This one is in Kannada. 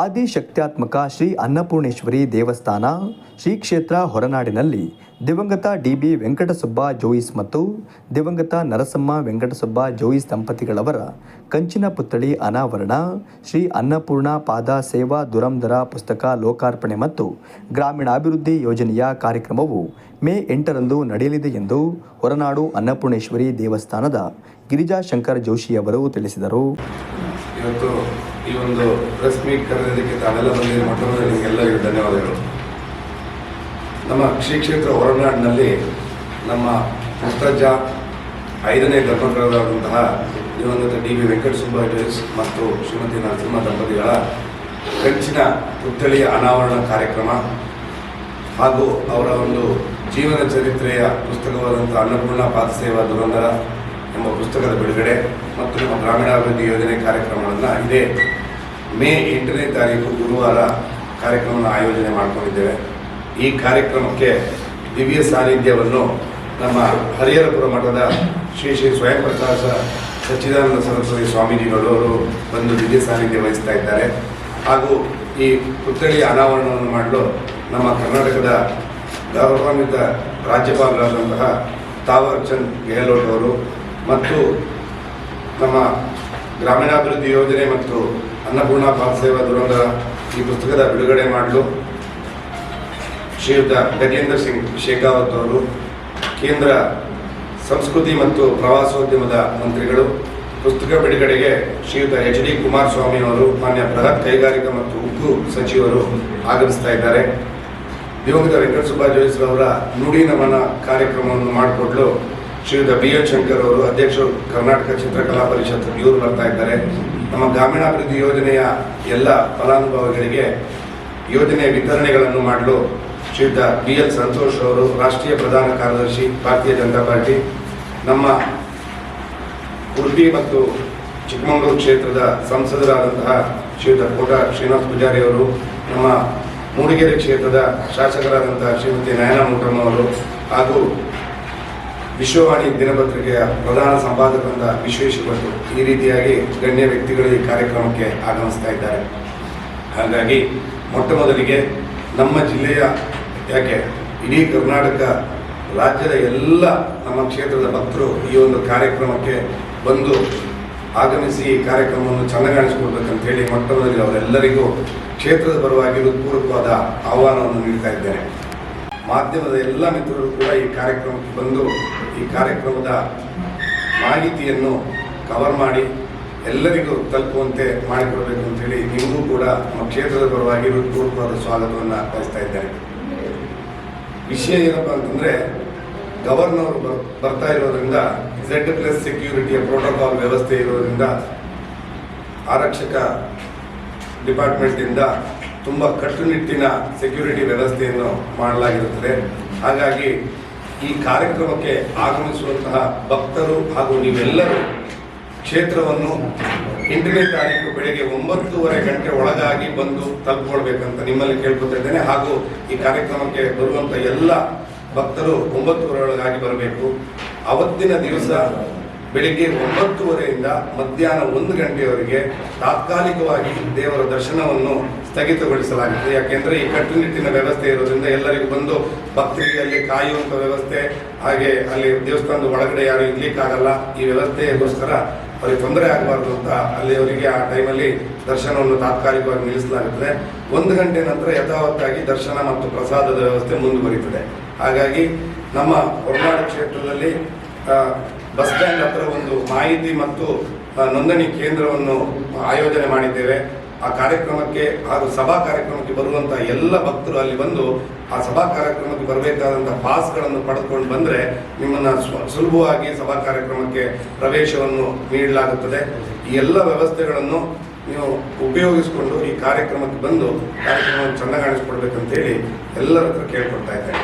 ಆದಿಶಕ್ತ್ಯಾತ್ಮಕ ಶ್ರೀ ಅನ್ನಪೂರ್ಣೇಶ್ವರಿ ದೇವಸ್ಥಾನ, ಶ್ರೀ ಕ್ಷೇತ್ರ ಹೊರನಾಡಿನಲ್ಲಿ ದಿವಂಗತ ಡಿ ಬಿ ವೆಂಕಟಸುಬ್ಬ ಜೋಯಿಸ್ ಮತ್ತು ದಿವಂಗತ ನರಸಮ್ಮ ವೆಂಕಟಸುಬ್ಬ ಜೋಯಿಸ್ ದಂಪತಿಗಳವರ ಕಂಚಿನ ಪುತ್ಥಳಿ ಅನಾವರಣ, ಶ್ರೀ ಅನ್ನಪೂರ್ಣ ಪಾದ ಸೇವಾ ದುರಂಧರ ಪುಸ್ತಕ ಲೋಕಾರ್ಪಣೆ ಮತ್ತು ಗ್ರಾಮೀಣಾಭಿವೃದ್ಧಿ ಯೋಜನೆಯ ಕಾರ್ಯಕ್ರಮವು ಮೇ ಎಂಟರಂದು ನಡೆಯಲಿದೆ ಎಂದು ಹೊರನಾಡು ಅನ್ನಪೂರ್ಣೇಶ್ವರಿ ದೇವಸ್ಥಾನದ ಗಿರಿಜಾಶಂಕರ್ ಜೋಶಿಯವರು ತಿಳಿಸಿದರು. ಇವತ್ತು ಈ ಒಂದು ಪ್ರೆಸ್ ಮೀಟ್ ಕರೆದಿದ್ದಕ್ಕೆ ತಾವೆಲ್ಲ ಬಂದಿರೋ ಮೊಟ್ಟಮೊದಲು ನಿಮಗೆಲ್ಲರಿಗೂ ಧನ್ಯವಾದಗಳು. ನಮ್ಮ ಕ್ಷೇತ್ರ ಹೊರನಾಡಿನಲ್ಲಿ ನಮ್ಮ ಪುಸ್ತಜ ಐದನೇ ಧರ್ಮಕರಾದಂತಹ ದಿವಂಗತ ಡಿ ವಿ ವೆಂಕಟಸುಬ್ಬ ಜೋಯಿಸ್ ಮತ್ತು ಶ್ರೀಮತಿ ನರಸಿಂಹ ದಂಪತಿಗಳ ಕಂಚಿನ ಪುತ್ಥಳಿಯ ಅನಾವರಣ ಕಾರ್ಯಕ್ರಮ ಹಾಗೂ ಅವರ ಒಂದು ಜೀವನ ಚರಿತ್ರೆಯ ಪುಸ್ತಕವಾದಂಥ ಅನ್ನಪೂರ್ಣ ಪಾದಸೇವಾ ದುರಂದರ ಎಂಬ ಪುಸ್ತಕದ ಬಿಡುಗಡೆ ಮತ್ತು ನಮ್ಮ ಗ್ರಾಮೀಣಾಭಿವೃದ್ಧಿ ಯೋಜನೆ ಕಾರ್ಯಕ್ರಮಗಳನ್ನು ಇದೇ ಮೇ ಎಂಟನೇ ತಾರೀಕು ಗುರುವಾರ ಕಾರ್ಯಕ್ರಮವನ್ನು ಆಯೋಜನೆ ಮಾಡಿಕೊಂಡಿದ್ದೇವೆ. ಈ ಕಾರ್ಯಕ್ರಮಕ್ಕೆ ದಿವ್ಯ ಸಾನ್ನಿಧ್ಯವನ್ನು ನಮ್ಮ ಹರಿಹರಪುರ ಮಠದ ಶ್ರೀ ಶ್ರೀ ಸ್ವಯಂ ಪ್ರಕಾಶ ಸಚ್ಚಿದಾನಂದ ಸರಸ್ವತಿ ಸ್ವಾಮೀಜಿಗಳು ಅವರು ಬಂದು ದಿವ್ಯ ಸಾನ್ನಿಧ್ಯ ವಹಿಸ್ತಾ ಇದ್ದಾರೆ. ಹಾಗೂ ಈ ಪುತ್ಥಳಿಯ ಅನಾವರಣವನ್ನು ಮಾಡಲು ನಮ್ಮ ಕರ್ನಾಟಕದ ಗೌರವಾನ್ವಿತ ರಾಜ್ಯಪಾಲರಾದಂತಹ ತಾವರ್ ಚಂದ್ ಗೆಹ್ಲೋಟ್ ಅವರು ಮತ್ತು ನಮ್ಮ ಗ್ರಾಮೀಣಾಭಿವೃದ್ಧಿ ಯೋಜನೆ ಮತ್ತು ಅನ್ನಪೂರ್ಣ ಸೇವಾ ದುರಂಗ ಈ ಪುಸ್ತಕದ ಬಿಡುಗಡೆ ಮಾಡಲು ಶ್ರೀಯುತ ಗಜೇಂದ್ರ ಸಿಂಗ್ ಶೇಖಾವತ್ ಅವರು, ಕೇಂದ್ರ ಸಂಸ್ಕೃತಿ ಮತ್ತು ಪ್ರವಾಸೋದ್ಯಮದ ಮಂತ್ರಿಗಳು, ಪುಸ್ತಕ ಬಿಡುಗಡೆಗೆ ಶ್ರೀಯುತ ಎಚ್ ಡಿ ಕುಮಾರಸ್ವಾಮಿ ಅವರು, ಮಾನ್ಯ ಬೃಹತ್ ಕೈಗಾರಿಕಾ ಮತ್ತು ಉಕ್ಕು ಸಚಿವರು ಆಗಮಿಸ್ತಾ ಇದ್ದಾರೆ. ದಿವಂಗತ ವೆಂಕಟಸುಬ್ಬ ಜೋಯಿಸ್ರವರ ನುಡಿ ನಮನ ಕಾರ್ಯಕ್ರಮವನ್ನು ಮಾಡಿಕೊಡ್ಲು ಶ್ರೀಯುತ ಬಿ ಎಲ್ ಶಂಕರ್ ಅವರು ಅಧ್ಯಕ್ಷರು ಕರ್ನಾಟಕ ಚಿತ್ರಕಲಾ ಪರಿಷತ್ ಇವರು ಬರ್ತಾ ಇದ್ದಾರೆ. ನಮ್ಮ ಗ್ರಾಮೀಣಾಭಿವೃದ್ಧಿ ಯೋಜನೆಯ ಎಲ್ಲ ಫಲಾನುಭವಿಗಳಿಗೆ ಯೋಜನೆಯ ವಿತರಣೆಗಳನ್ನು ಮಾಡಲು ಶ್ರೀಯುತ ಬಿ ಎಲ್ ಸಂತೋಷ್ ಅವರು ರಾಷ್ಟ್ರೀಯ ಪ್ರಧಾನ ಕಾರ್ಯದರ್ಶಿ, ಭಾರತೀಯ ಜನತಾ ಪಾರ್ಟಿ, ನಮ್ಮ ಉಡುಪಿ ಮತ್ತು ಚಿಕ್ಕಮಗಳೂರು ಕ್ಷೇತ್ರದ ಸಂಸದರಾದಂತಹ ಶ್ರೀಯುತ ಕೋಟ ಶ್ರೀನಾಥ್ ಪೂಜಾರಿ ಅವರು, ನಮ್ಮ ಮೂಡಿಗೆರೆ ಕ್ಷೇತ್ರದ ಶಾಸಕರಾದಂತಹ ಶ್ರೀಮತಿ ನಯನ ಮುಟಮ್ಮ ಅವರು ಹಾಗೂ ವಿಶ್ವವಾಣಿ ದಿನಪತ್ರಿಕೆಯ ಪ್ರಧಾನ ಸಂಪಾದಕರಿಂದ ವಿಶ್ವೇಶ್ವರರು ಈ ರೀತಿಯಾಗಿ ಗಣ್ಯ ವ್ಯಕ್ತಿಗಳು ಈ ಕಾರ್ಯಕ್ರಮಕ್ಕೆ ಆಗಮಿಸ್ತಾ ಇದ್ದಾರೆ. ಹಾಗಾಗಿ ಮೊಟ್ಟ ಮೊದಲಿಗೆ ನಮ್ಮ ಜಿಲ್ಲೆಯ, ಯಾಕೆ ಇಡೀ ಕರ್ನಾಟಕ ರಾಜ್ಯದ ಎಲ್ಲ ನಮ್ಮ ಕ್ಷೇತ್ರದ ಭಕ್ತರು ಈ ಒಂದು ಕಾರ್ಯಕ್ರಮಕ್ಕೆ ಬಂದು ಆಗಮಿಸಿ ಈ ಕಾರ್ಯಕ್ರಮವನ್ನು ಚೆನ್ನಾಗಿ ಮೊಟ್ಟ ಮೊದಲಿಗೆ ಅವರೆಲ್ಲರಿಗೂ ಕ್ಷೇತ್ರದ ಪರವಾಗಿ ಹೃತ್ಪೂರ್ವಕವಾದ ಆಹ್ವಾನವನ್ನು ನೀಡ್ತಾ ಇದ್ದೇನೆ. ಮಾಧ್ಯಮದ ಎಲ್ಲ ಮಿತ್ರರು ಕೂಡ ಈ ಕಾರ್ಯಕ್ರಮಕ್ಕೆ ಬಂದು ಈ ಕಾರ್ಯಕ್ರಮದ ಮಾಹಿತಿಯನ್ನು ಕವರ್ ಮಾಡಿ ಎಲ್ಲರಿಗೂ ತಲುಪುವಂತೆ ಮಾಡಿಕೊಡಬೇಕು ಅಂತ ಹೇಳಿ ನಿಮಗೂ ಕೂಡ ನಮ್ಮ ಕ್ಷೇತ್ರದ ಪರವಾಗಿ ಹೃತ್ಪೂರ್ವಕವಾದ ಸ್ವಾಗತವನ್ನು ಬಯಸ್ತಾ ಇದ್ದಾರೆ ವಿಷಯ ಏನಪ್ಪ ಅಂತಂದರೆ ಗವರ್ನರ್ ಬರ್- ಬರ್ತಾ ಇರೋದ್ರಿಂದ ಝೆಡ್ ಪ್ಲಸ್ ಸೆಕ್ಯೂರಿಟಿಯ ಪ್ರೋಟೋಕಾಲ್ ವ್ಯವಸ್ಥೆ ಇರೋದ್ರಿಂದ ಆರಕ್ಷಕ ಡಿಪಾರ್ಟ್ಮೆಂಟಿಂದ ತುಂಬ ಕಟ್ಟುನಿಟ್ಟಿನ ಸೆಕ್ಯೂರಿಟಿ ವ್ಯವಸ್ಥೆಯನ್ನು ಮಾಡಲಾಗಿರುತ್ತದೆ. ಹಾಗಾಗಿ ಈ ಕಾರ್ಯಕ್ರಮಕ್ಕೆ ಆಗಮಿಸುವಂತಹ ಭಕ್ತರು ಹಾಗೂ ನೀವೆಲ್ಲರೂ ಕ್ಷೇತ್ರವನ್ನು ಎಂಟನೇ ತಾರೀಕು ಬೆಳಗ್ಗೆ ಒಂಬತ್ತೂವರೆ ಗಂಟೆ ಒಳಗಾಗಿ ಬಂದು ತಲುಪಿಕೊಳ್ಬೇಕಂತ ನಿಮ್ಮಲ್ಲಿ ಕೇಳ್ಕೊತಾ ಇದ್ದೇನೆ ಹಾಗೂ ಈ ಕಾರ್ಯಕ್ರಮಕ್ಕೆ ಬರುವಂಥ ಎಲ್ಲ ಭಕ್ತರು ಒಂಬತ್ತೂವರೆ ಒಳಗಾಗಿ ಬರಬೇಕು. ಅವತ್ತಿನ ದಿವಸ ಬೆಳಿಗ್ಗೆ ಒಂಬತ್ತೂವರೆಯಿಂದ ಮಧ್ಯಾಹ್ನ ಒಂದು ಗಂಟೆಯವರೆಗೆ ತಾತ್ಕಾಲಿಕವಾಗಿ ದೇವರ ದರ್ಶನವನ್ನು ಸ್ಥಗಿತಗೊಳಿಸಲಾಗಿದೆ. ಯಾಕೆಂದ್ರೆ ಈ ಕಟ್ಟುನಿಟ್ಟಿನ ವ್ಯವಸ್ಥೆ ಇರೋದ್ರಿಂದ ಎಲ್ಲರಿಗೂ ಬಂದು ಭಕ್ತರಿಗೆ ಅಲ್ಲಿ ಕಾಯುವಂಥ ವ್ಯವಸ್ಥೆ, ಹಾಗೆ ಅಲ್ಲಿ ದೇವಸ್ಥಾನದ ಒಳಗಡೆ ಯಾರು ಇರ್ಲಿಕ್ಕಾಗಲ್ಲ ಈ ವ್ಯವಸ್ಥೆಗೋಸ್ಕರ ಅವರಿಗೆ ತೊಂದರೆ ಆಗಬಾರ್ದು ಅಂತ ಅಲ್ಲಿ ಅವರಿಗೆ ಆ ಟೈಮಲ್ಲಿ ದರ್ಶನವನ್ನು ತಾತ್ಕಾಲಿಕವಾಗಿ ನಿಲ್ಲಿಸಲಾಗುತ್ತದೆ. ಒಂದು ಗಂಟೆ ನಂತರ ಯಥಾವತ್ತಾಗಿ ದರ್ಶನ ಮತ್ತು ಪ್ರಸಾದದ ವ್ಯವಸ್ಥೆ ಮುಂದುವರಿಯುತ್ತದೆ. ಹಾಗಾಗಿ ನಮ್ಮ ಹೊರನಾಡು ಕ್ಷೇತ್ರದಲ್ಲಿ ಬಸ್ ಸ್ಟ್ಯಾಂಡ್ ಹತ್ರ ಒಂದು ಮಾಹಿತಿ ಮತ್ತು ನೋಂದಣಿ ಕೇಂದ್ರವನ್ನು ಆಯೋಜನೆ ಮಾಡಿದ್ದೇವೆ. ಆ ಕಾರ್ಯಕ್ರಮಕ್ಕೆ, ಹಾಗೂ ಸಭಾ ಕಾರ್ಯಕ್ರಮಕ್ಕೆ ಬರುವಂತ ಎಲ್ಲ ಭಕ್ತರು ಅಲ್ಲಿ ಬಂದು ಆ ಸಭಾ ಕಾರ್ಯಕ್ರಮಕ್ಕೆ ಬರಬೇಕಾದಂತಹ ಪಾಸ್ಗಳನ್ನು ಪಡೆದುಕೊಂಡು ಬಂದರೆ ನಿಮ್ಮನ್ನು ಸುಲಭವಾಗಿ ಸಭಾ ಕಾರ್ಯಕ್ರಮಕ್ಕೆ ಪ್ರವೇಶವನ್ನು ನೀಡಲಾಗುತ್ತದೆ. ಈ ಎಲ್ಲ ವ್ಯವಸ್ಥೆಗಳನ್ನು ನೀವು ಉಪಯೋಗಿಸಿಕೊಂಡು ಈ ಕಾರ್ಯಕ್ರಮಕ್ಕೆ ಬಂದು ಕಾರ್ಯಕ್ರಮವನ್ನು ಚೆನ್ನಾಗಿ ಕಾಣಿಸ್ಕೊಡ್ಬೇಕಂತೇಳಿ ಎಲ್ಲರ ಹತ್ರ ಕೇಳ್ಕೊಡ್ತಾ ಇದ್ದೇನೆ.